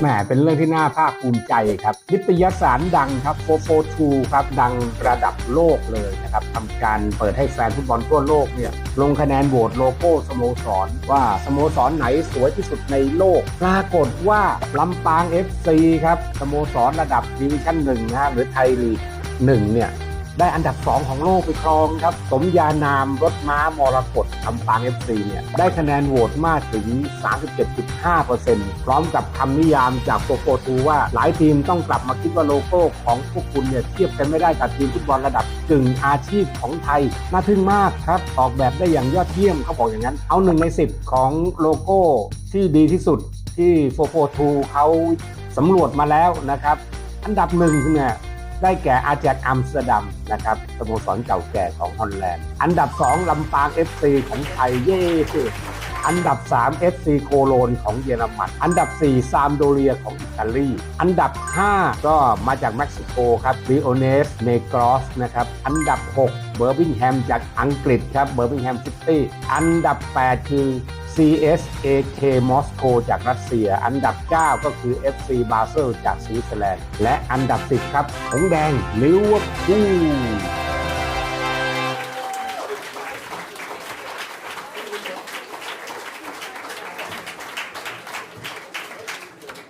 แหมเป็นเรื่องที่น่าภาคภูมิใจครับ นิตยสารดังครับ442ครับดังระดับโลกเลยนะครับทำการเปิดให้แฟนฟุตบอลทั่วโลกเนี่ยลงคะแนนโหวตโลโก้สโมสร ว่าสโมสรไหนสวยที่สุดในโลก ปรากฏว่าลำปาง FC ครับสโมสรระดับดิวิชั่นหนึ่งนะฮะหรือไทยลีกหนึ่งเนี่ย ได้อันดับ 2 ของโลกไปครองครับ สมญานามรถม้ามรกตลำปาง FC เนี่ย ได้คะแนนโหวตมากถึง 37.5%พร้อมกับคำนิยามจากโปโปทูว่าหลายทีมต้องกลับมาคิดว่าโลโก้ของพวกคุณเนี่ย เทียบกันไม่ได้กับทีมฟุตบอลระดับกึ่งอาชีพของไทย น่าทึ่งมากครับ ออกแบบได้อย่างยอดเยี่ยมเขาบอกอย่างนั้น เอาหนึ่งใน 10 ของโลโก้ที่ดีที่สุดที่โฟโฟทูเขาสำรวจมาแล้วนะครับ อันดับหนึ่งเนี่ย ได้แก่อาแจกอัมสเตอร์ดัมนะครับสโมสรเก่าแก่ของฮอลแลนด์ อันดับ 2ลำปาง FC ของไทยเย่อันดับ 3 FC โคโลนของเยอรมัน อันดับ 4 ซามโดเรียของอิตาลี อันดับ 5 ก็มาจากเม็กซิโกครับริโอเนสเนกรอสนะครับ อันดับ 6 เบอร์บิงแฮมจากอังกฤษครับ เบอร์บิงแฮมซิตี้ อันดับ 8 คือ CSAK มอสโกจากรัสเซีย อันดับ 9 ก็คือ FC บาเซลจากสวิตเซอร์แลนด์ และอันดับ 10 ครับหงแดงลิเวอร์พูล